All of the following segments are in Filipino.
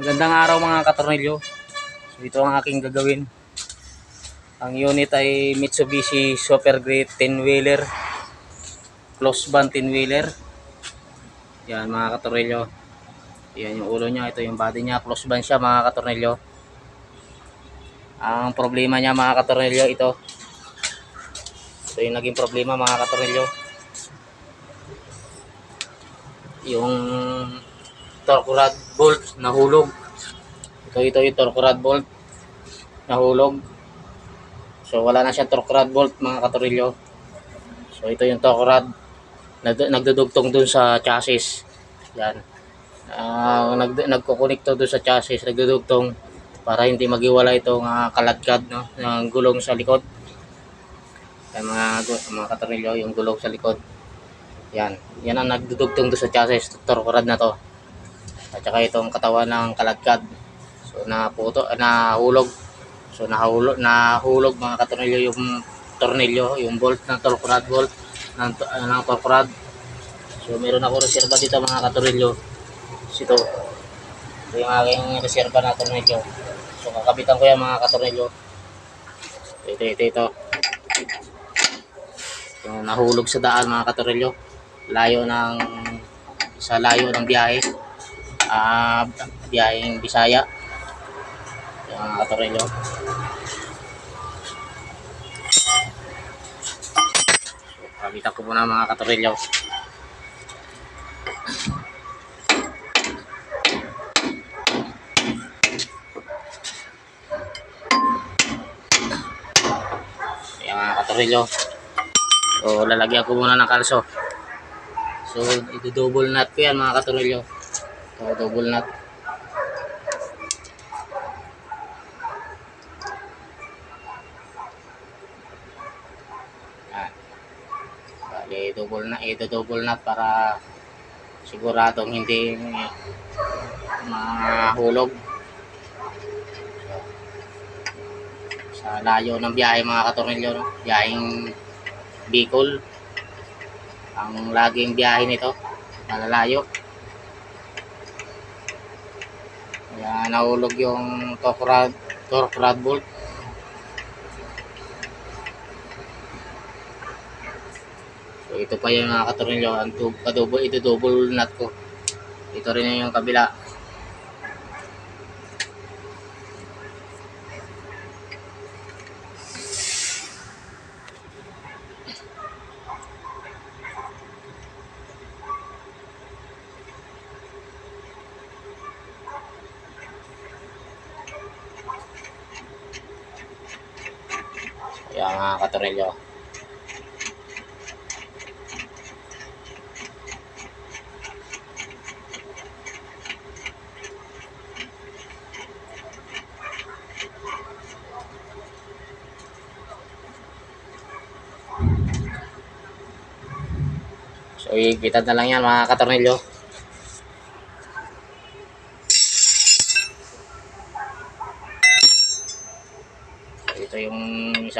Magandang araw mga katornilyo. So ito ang aking gagawin. Ang unit ay Mitsubishi Super Great 10 wheeler. Close band 10 wheeler. Yan mga katornilyo. Yan yung ulo niya, ito yung body niya, close band siya mga katornilyo. Ang problema niya mga katornilyo ito. Ito yung naging problema mga katornilyo. Yung torque rod bolt nahulog. Ito ito yung torque rod bolt nahulog. So wala na siyang torque rod bolt mga katorilyo. So ito yung torque rod Nag nagdudugtong dun sa chassis. Yan. Uh, nag nagkukonekto dun sa chassis, nagdudugtong para hindi magiwala itong uh, kaladkad no, ng gulong sa likod. Yan mga mga katorilyo, yung gulong sa likod. Yan. Yan ang nagdudugtong doon sa chassis, torque rod na to. At saka itong katawan ng kalagkad. So naputo, nahulog. So nahulog, nahulog mga katornilyo yung tornilyo, yung bolt ng torque rod bolt ng, uh, ng torque rod. So meron ako reserva dito mga katornilyo. Ito. Ito yung aking reserva na tornilyo. So kakabitan ko yan mga katornilyo. Ito, ito, ito. Yung nahulog sa daan mga katornilyo. Layo ng sa layo ng biyahe uh, biyaheng Bisaya. Yung katorelyo so, kabitan ko muna mga katorelyo yung mga katorelyo so lalagyan ko muna ng kalso. So ito-double nut ko yan mga katorelyo So, double nut. Yan. Bali, double na, ito double nut para siguradong hindi mahulog. Sa layo ng biyahe mga katornilyo, no? biyaheng Bicol. Ang laging biyahe nito, malalayo. Kaya nahulog yung torque rod, torque rod bolt. So ito pa yung ang tub, double, ito double nut ko. Ito rin yung kabila. Kaya mga katornilyo. So, ikitan na lang yan mga katornilyo. Ito yung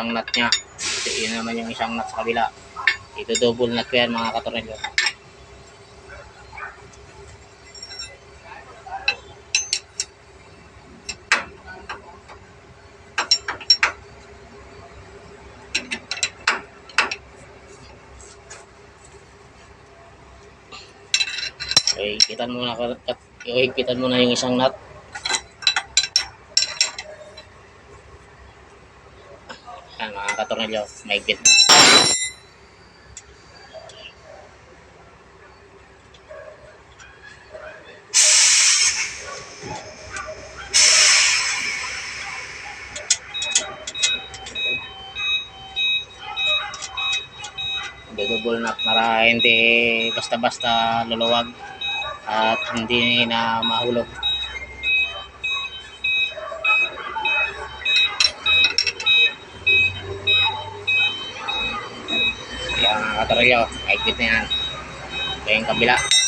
isang nut niya. Ito yun naman yung isang nut sa kabila. Ito double nut ko yan mga katornilyo. Okay, kitan muna ka, okay, kitan muna yung isang nut. Yan mga katornilyo, maigpit na. Para hindi basta-basta luluwag at hindi na mahulog. Mga katorolyo, exit na yan. Ito yung kabila.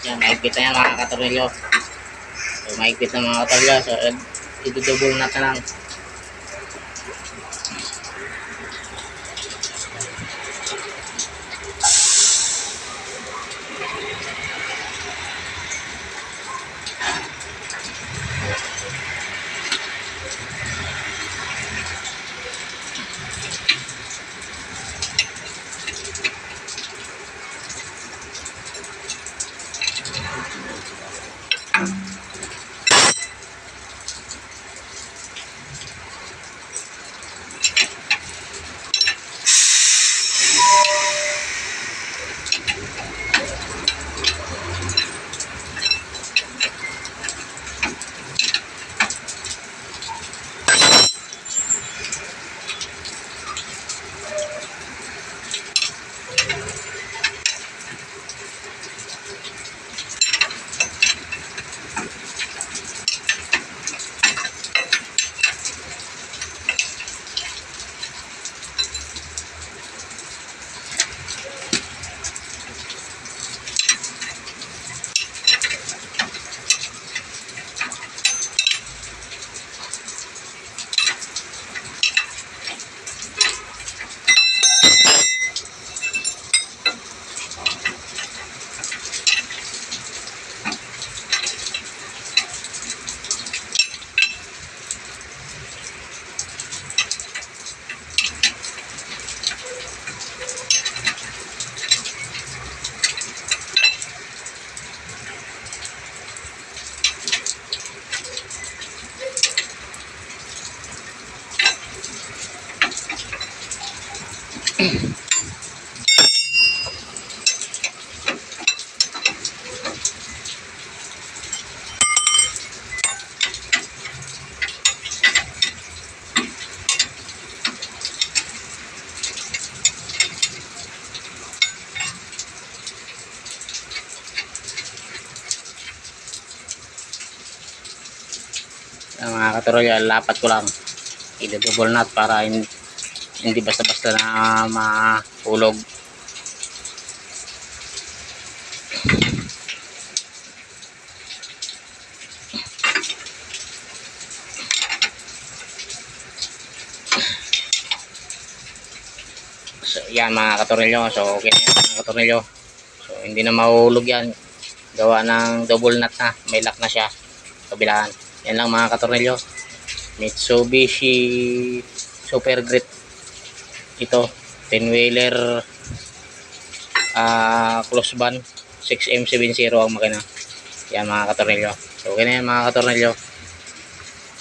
Yan, maigpit na yan mga katornilyo. So, maigpit na mga katornilyo. So, ito-double nut na lang. Mga katornilyo, lapat ko lang. I-double nut para hin- hindi basta-basta na mahulog. So, yan mga katornilyo. So, okay na yan mga katornilyo. So, hindi na mahulog yan. Gawa ng double nut na. May lock na siya. Kabilaan. Yan lang mga katornilyo. Mitsubishi Super Grit. Ito. 10-wheeler ah close ban 6M70 ang makina. Yan mga katornilyo. So, okay na yan mga katornilyo.